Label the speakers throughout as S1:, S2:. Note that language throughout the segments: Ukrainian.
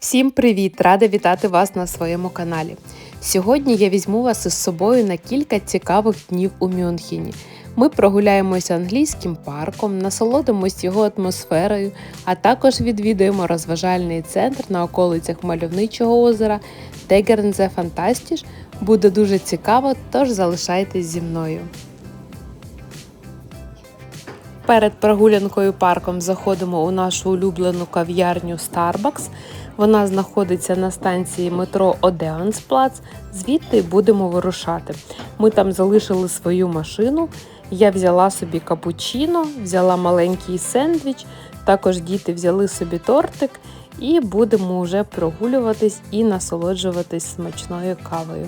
S1: Всім привіт! Рада вітати вас на своєму каналі. Сьогодні я візьму вас із собою на кілька цікавих днів у Мюнхені. Ми прогуляємося англійським парком, насолодимось його атмосферою, а також відвідаємо розважальний центр на околицях мальовничого озера Тегернзе Фантастіш. Буде дуже цікаво, тож залишайтесь зі мною. Перед прогулянкою парком заходимо у нашу улюблену кав'ярню Starbucks. Вона знаходиться на станції метро Одеансплац. Звідти будемо вирушати. Ми там залишили свою машину. Я взяла собі капучино, взяла маленький сендвіч, також діти взяли собі тортик і будемо вже прогулюватись і насолоджуватись смачною кавою.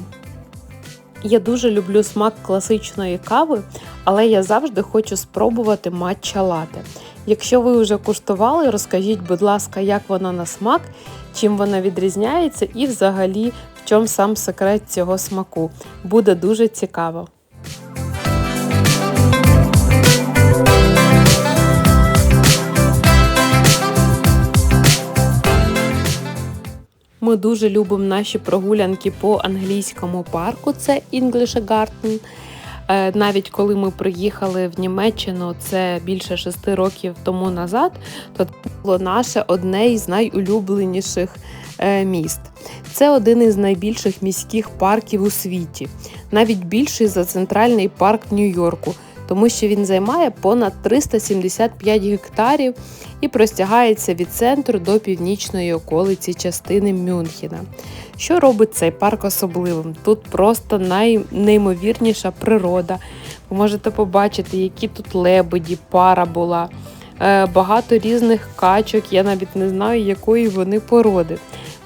S1: Я дуже люблю смак класичної кави, але я завжди хочу спробувати матча лате. Якщо ви вже куштували, розкажіть, будь ласка, як вона на смак, чим вона відрізняється і взагалі в чому сам секрет цього смаку. Буде дуже цікаво. Ми дуже любимо наші прогулянки по англійському парку. Це English Garden. Е, Навіть коли ми приїхали в Німеччину, це більше шести років тому назад, то це було наше одне із найулюбленіших е, міст. Це один із найбільших міських парків у світі, навіть більший за центральний парк Нью-Йорку, тому що він займає понад 375 гектарів і простягається від центру до північної околиці частини Мюнхена. Що робить цей парк особливим? Тут просто найнеймовірніша природа. Ви можете побачити, які тут лебеді, пара була, е, багато різних качок, я навіть не знаю, якої вони породи.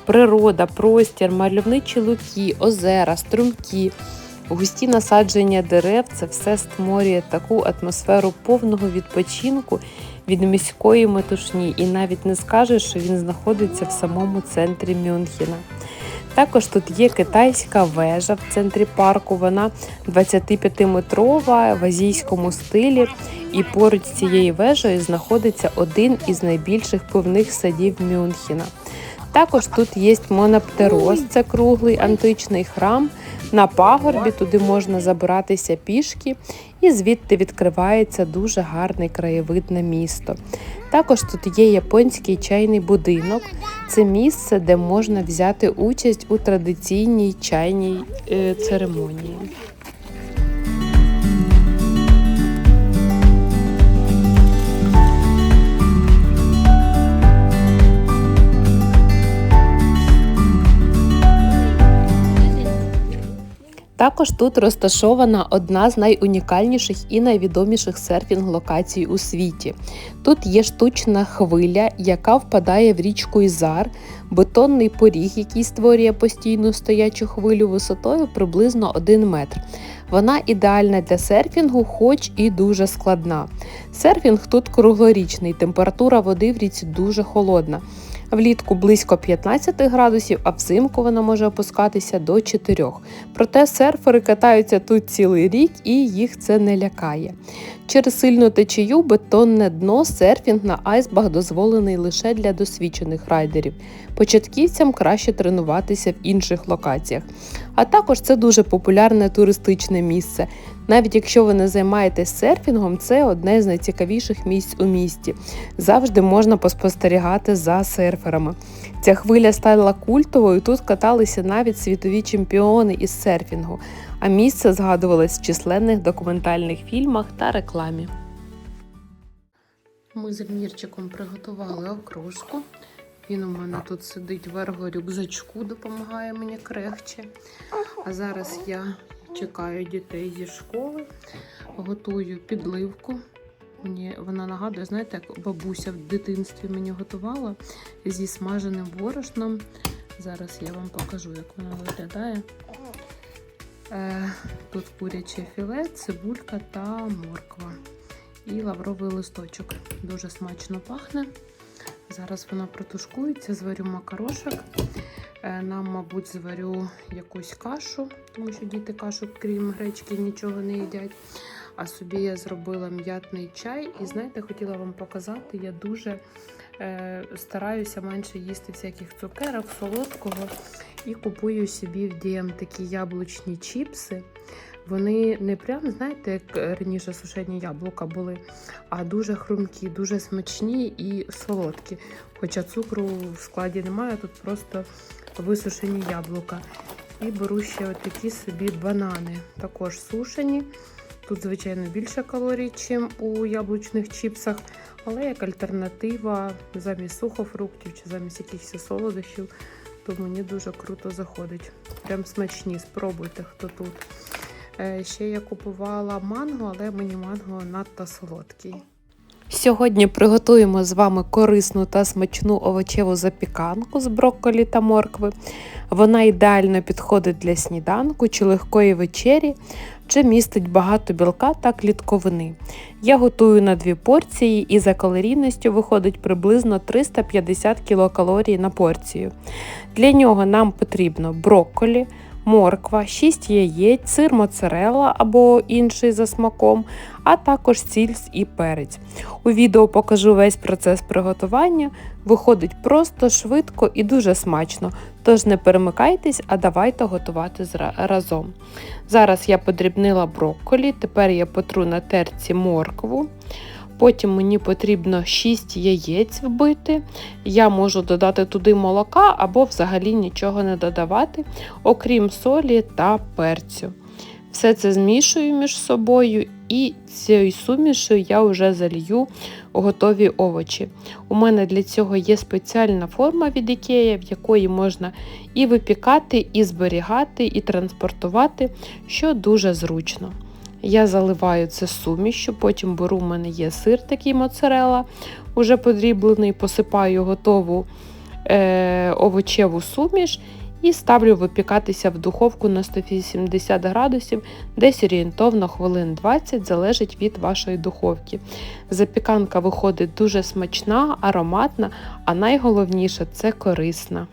S1: Природа, простір, мальовничі луки, озера, струмки. Густі насадження дерев це все створює таку атмосферу повного відпочинку від міської метушні, і навіть не скажеш, що він знаходиться в самому центрі Мюнхена. Також тут є китайська вежа в центрі парку. Вона 25-метрова в азійському стилі, і поруч з цією вежею знаходиться один із найбільших пивних садів Мюнхена. Також тут є моноптероз, це круглий античний храм. На пагорбі туди можна забиратися пішки, і звідти відкривається дуже гарний краєвид на місто. Також тут є японський чайний будинок. Це місце, де можна взяти участь у традиційній чайній е, церемонії. Також тут розташована одна з найунікальніших і найвідоміших серфінг-локацій у світі. Тут є штучна хвиля, яка впадає в річку Ізар, бетонний поріг, який створює постійну стоячу хвилю висотою приблизно 1 метр. Вона ідеальна для серфінгу, хоч і дуже складна. Серфінг тут круглорічний, температура води в ріці дуже холодна. Влітку близько 15 градусів, а взимку вона може опускатися до 4. Проте серфери катаються тут цілий рік і їх це не лякає. Через сильну течію бетонне дно серфінг на айсбах дозволений лише для досвідчених райдерів. Початківцям краще тренуватися в інших локаціях. А також це дуже популярне туристичне місце. Навіть якщо ви не займаєтесь серфінгом, це одне з найцікавіших місць у місті. Завжди можна поспостерігати за серферами. Ця хвиля стала культовою, тут каталися навіть світові чемпіони із серфінгу, а місце згадувалось в численних документальних фільмах та рекламі. Ми з Мірчиком приготували окружку. Він у мене тут сидить верху рюкзачку, допомагає мені крехче. А зараз я чекаю дітей зі школи, готую підливку. Мені вона нагадує, знаєте, як бабуся в дитинстві мені готувала зі смаженим борошном. Зараз я вам покажу, як вона виглядає. Е, Тут куряче філе, цибулька та морква. І лавровий листочок. Дуже смачно пахне. Зараз вона протушкується, зварю макарошок. Е, Нам, мабуть, зварю якусь кашу, тому що діти кашу, крім гречки, нічого не їдять. А собі я зробила м'ятний чай. І знаєте, хотіла вам показати, я дуже Е, стараюся менше їсти всяких цукерок, солодкого і купую собі в DM такі яблучні чіпси. Вони не прям, знаєте, як раніше сушені яблука були, а дуже хрумкі, дуже смачні і солодкі. Хоча цукру в складі немає, тут просто висушені яблука. І беру ще такі собі банани, також сушені. Тут, звичайно, більше калорій, ніж у яблучних чіпсах, але як альтернатива замість сухофруктів чи замість якихось солодощів, то мені дуже круто заходить. Прям смачні, спробуйте, хто тут. Е, Ще я купувала манго, але мені манго надто солодкий. Сьогодні приготуємо з вами корисну та смачну овочеву запіканку з брокколі та моркви. Вона ідеально підходить для сніданку чи легкої вечері, чи містить багато білка та клітковини. Я готую на дві порції і за калорійністю виходить приблизно 350 кілокалорій на порцію. Для нього нам потрібно брокколі, морква, 6 яєць, сир моцарелла або інший за смаком, а також сіль і перець. У відео покажу весь процес приготування. Виходить просто, швидко і дуже смачно. Тож не перемикайтесь, а давайте готувати разом. Зараз я подрібнила брокколі, тепер я потру на терці моркву. Потім мені потрібно 6 яєць вбити. Я можу додати туди молока або взагалі нічого не додавати, окрім солі та перцю. Все це змішую між собою і цією сумішю я вже залью готові овочі. У мене для цього є спеціальна форма від Ікея, в якої можна і випікати, і зберігати, і транспортувати, що дуже зручно. Я заливаю це сумішю, потім беру, у мене є сир такий моцарела, уже подріблений, посипаю готову е, овочеву суміш і ставлю випікатися в духовку на 180 градусів, десь орієнтовно хвилин 20, залежить від вашої духовки. Запіканка виходить дуже смачна, ароматна, а найголовніше це корисна.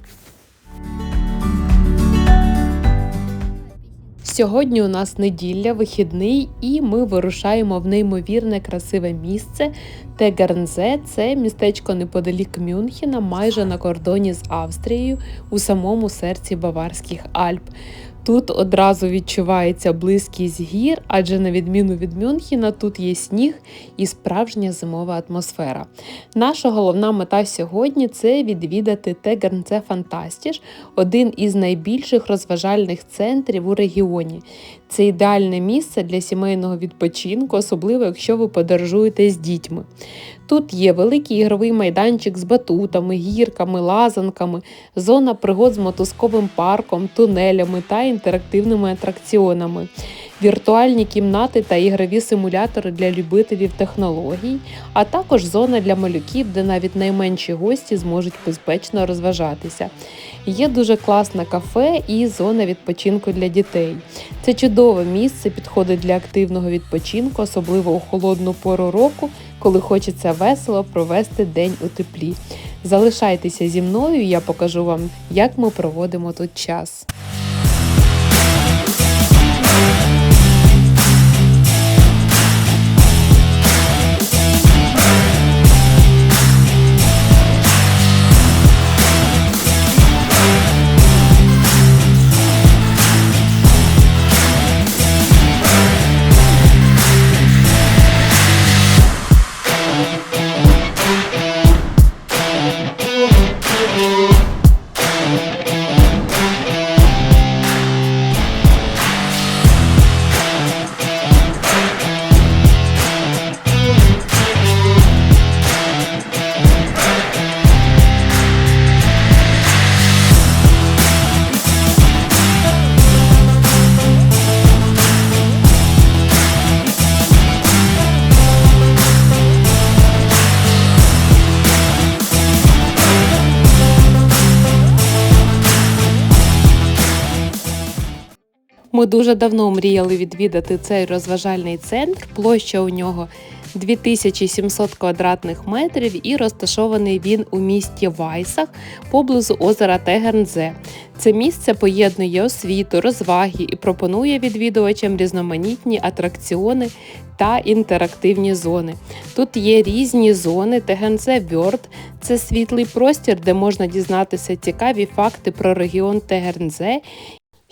S1: Сьогодні у нас неділя, вихідний, і ми вирушаємо в неймовірне красиве місце. Тегернзе це містечко неподалік Мюнхена, майже на кордоні з Австрією, у самому серці Баварських Альп. Тут одразу відчувається близькість гір, адже на відміну від Мюнхена, тут є сніг і справжня зимова атмосфера. Наша головна мета сьогодні це відвідати Тегернце Фантастіш, один із найбільших розважальних центрів у регіоні. Це ідеальне місце для сімейного відпочинку, особливо якщо ви подорожуєте з дітьми. Тут є великий ігровий майданчик з батутами, гірками, лазанками, зона пригод з мотузковим парком, тунелями та інтерактивними атракціонами, віртуальні кімнати та ігрові симулятори для любителів технологій, а також зона для малюків, де навіть найменші гості зможуть безпечно розважатися. Є дуже класне кафе і зона відпочинку для дітей. Це чудове місце підходить для активного відпочинку, особливо у холодну пору року, коли хочеться весело провести день у теплі. Залишайтеся зі мною, я покажу вам, як ми проводимо тут час. Ми дуже давно мріяли відвідати цей розважальний центр. Площа у нього 2700 квадратних метрів і розташований він у місті Вайсах поблизу озера Тегернзе. Це місце поєднує освіту, розваги і пропонує відвідувачам різноманітні атракціони та інтерактивні зони. Тут є різні зони, Тегензе Вьорд це світлий простір, де можна дізнатися цікаві факти про регіон Тегернзе.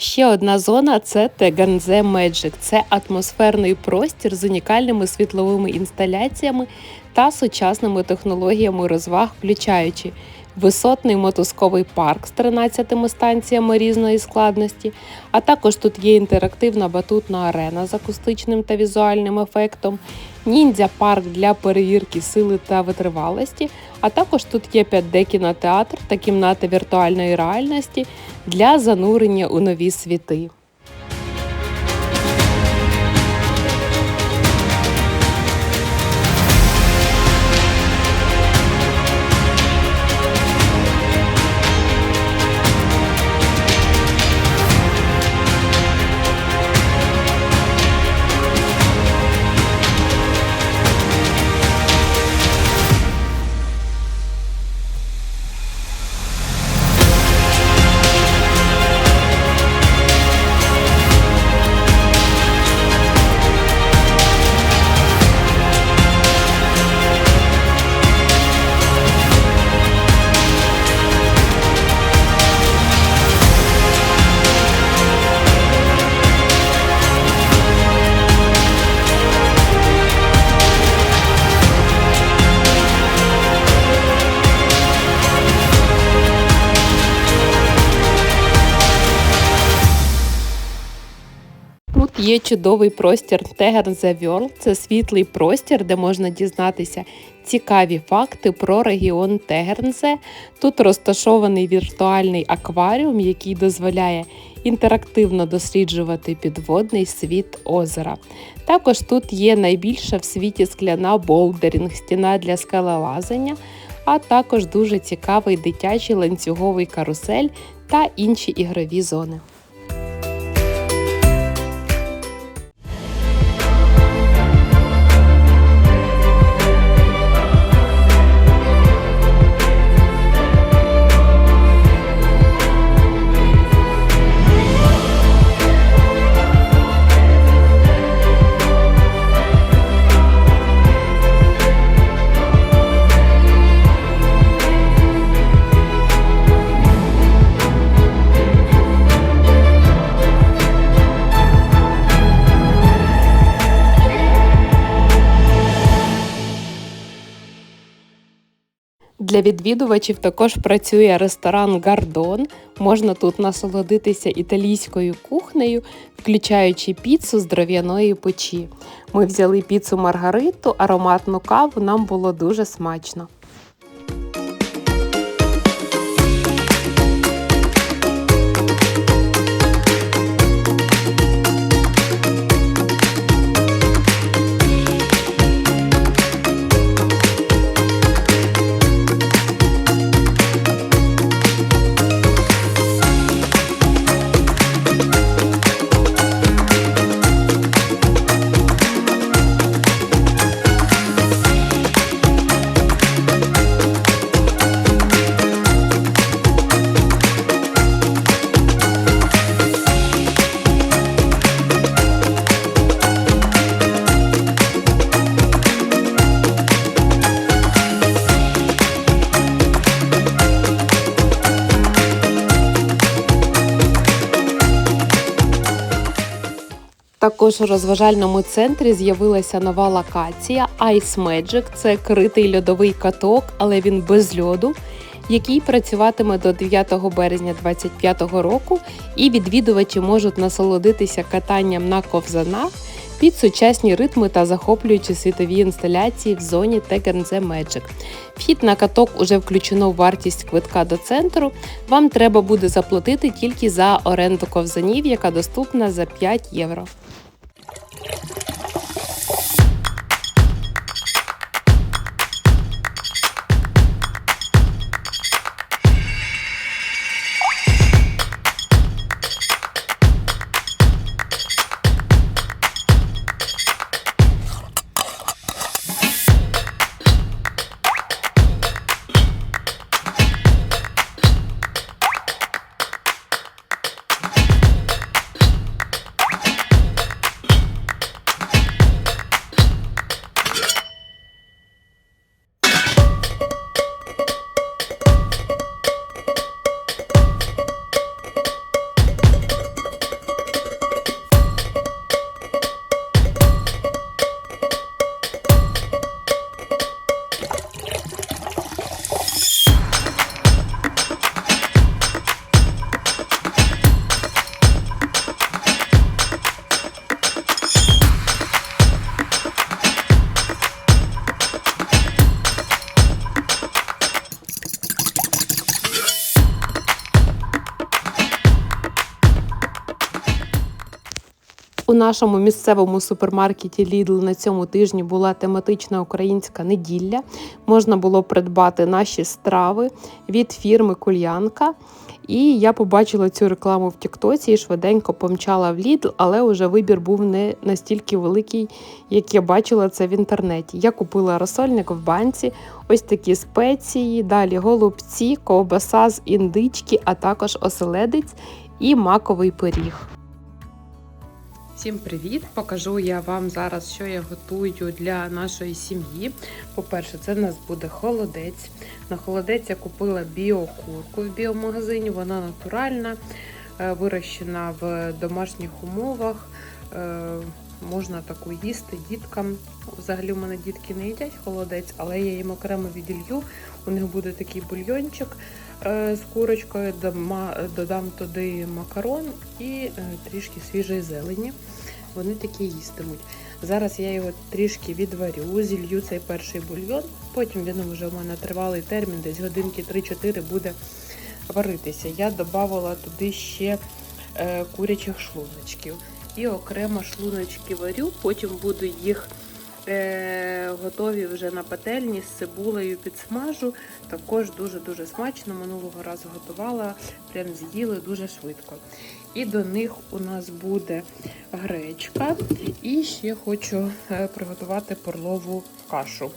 S1: Ще одна зона це Теганзе Меджик. Це атмосферний простір з унікальними світловими інсталяціями та сучасними технологіями розваг, включаючи висотний мотузковий парк з 13 станціями різної складності, а також тут є інтерактивна батутна арена з акустичним та візуальним ефектом, ніндзя парк для перевірки сили та витривалості, а також тут є 5D-кінотеатр та кімната віртуальної реальності для занурення у нові світи. Є чудовий простір Tegern The World. Це світлий простір, де можна дізнатися цікаві факти про регіон Тегернзе. Тут розташований віртуальний акваріум, який дозволяє інтерактивно досліджувати підводний світ озера. Також тут є найбільша в світі скляна болдерінг, стіна для скелелазання, а також дуже цікавий дитячий ланцюговий карусель та інші ігрові зони. Для відвідувачів також працює ресторан Гардон. Можна тут насолодитися італійською кухнею, включаючи піцу з дров'яної печі. Ми взяли піцу Маргариту, ароматну каву, нам було дуже смачно. Також у розважальному центрі з'явилася нова локація Ice Magic. Це критий льодовий каток, але він без льоду, який працюватиме до 9 березня 2025 року, і відвідувачі можуть насолодитися катанням на ковзанах під сучасні ритми та захоплюючі світові інсталяції в зоні Tegernze Magic. Вхід на каток уже включено в вартість квитка до центру. Вам треба буде заплатити тільки за оренду ковзанів, яка доступна за 5 євро. У нашому місцевому супермаркеті Lidl на цьому тижні була тематична українська неділя. Можна було придбати наші страви від фірми Кульянка. І я побачила цю рекламу в Тіктоці і швиденько помчала в Lidl, але вже вибір був не настільки великий, як я бачила це в інтернеті. Я купила розсольник в банці, ось такі спеції, далі голубці, ковбаса з індички, а також оселедець і маковий пиріг. Всім привіт! Покажу я вам зараз, що я готую для нашої сім'ї. По-перше, це в нас буде холодець. На холодець я купила біокурку в біомагазині, вона натуральна, е, вирощена в домашніх умовах. Е, Можна таку їсти діткам. Взагалі, у мене дітки не їдять холодець, але я їм окремо віділью. У них буде такий бульйончик з курочкою, додам туди макарон і е, трішки свіжої зелені. Вони такі їстимуть. Зараз я його трішки відварю, зілью цей перший бульйон, потім він вже у мене тривалий термін, десь годинки 3-4 буде варитися. Я додавала туди ще е, курячих шлуночків. І окремо шлуночки варю, потім буду їх е, готові вже на пательні з цибулею підсмажу. Також дуже-дуже смачно. Минулого разу готувала, прям з'їли дуже швидко. І до них у нас буде гречка. І ще хочу е, приготувати перлову кашу.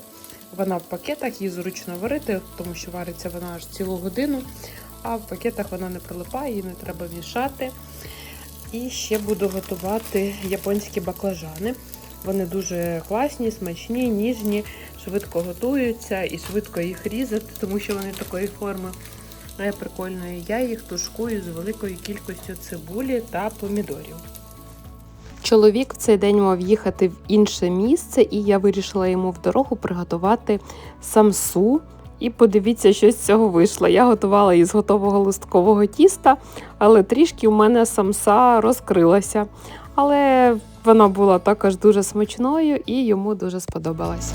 S1: Вона в пакетах, її зручно варити, тому що вариться вона аж цілу годину, а в пакетах вона не прилипає, її не треба мішати. І ще буду готувати японські баклажани. Вони дуже класні, смачні, ніжні, швидко готуються і швидко їх різати, тому що вони такої форми е, прикольної. Я їх тушкую з великою кількістю цибулі та помідорів. Чоловік в цей день мав їхати в інше місце, і я вирішила йому в дорогу приготувати самсу. І подивіться, що з цього вийшло. Я готувала із готового листкового тіста, але трішки у мене самса розкрилася. Але вона була також дуже смачною і йому дуже сподобалась.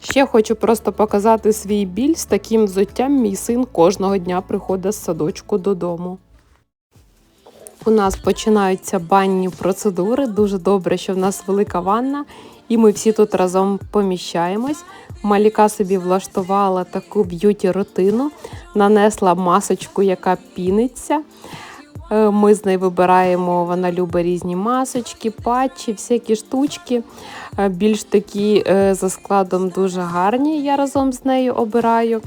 S1: Ще хочу просто показати свій біль з таким взуттям. Мій син кожного дня приходить з садочку додому. У нас починаються банні процедури. Дуже добре, що в нас велика ванна, і ми всі тут разом поміщаємось. Маліка собі влаштувала таку б'юті-рутину, нанесла масочку, яка піниться. Е, Ми з нею вибираємо, вона любить різні масочки, патчі, всякі штучки. Е, Більш такі е, за складом дуже гарні. Я разом з нею обираю.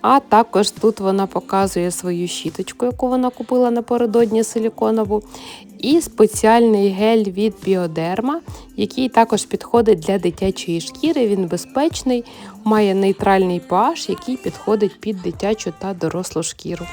S1: А також тут вона показує свою щіточку, яку вона купила напередодні силіконову, і спеціальний гель від Біодерма, який також підходить для дитячої шкіри. Він безпечний, має нейтральний pH, який підходить під дитячу та дорослу шкіру.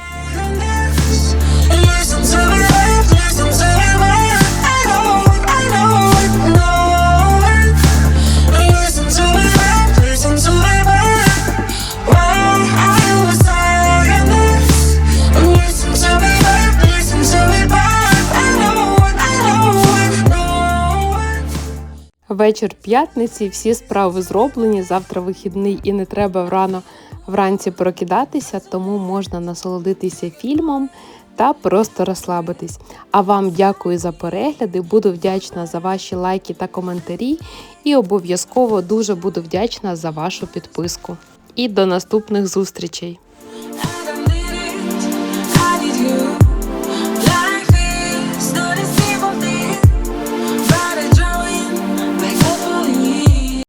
S1: Вечір п'ятниці, всі справи зроблені. Завтра вихідний і не треба врано вранці прокидатися, тому можна насолодитися фільмом та просто розслабитись. А вам дякую за перегляди. Буду вдячна за ваші лайки та коментарі. І обов'язково дуже буду вдячна за вашу підписку. І до наступних зустрічей!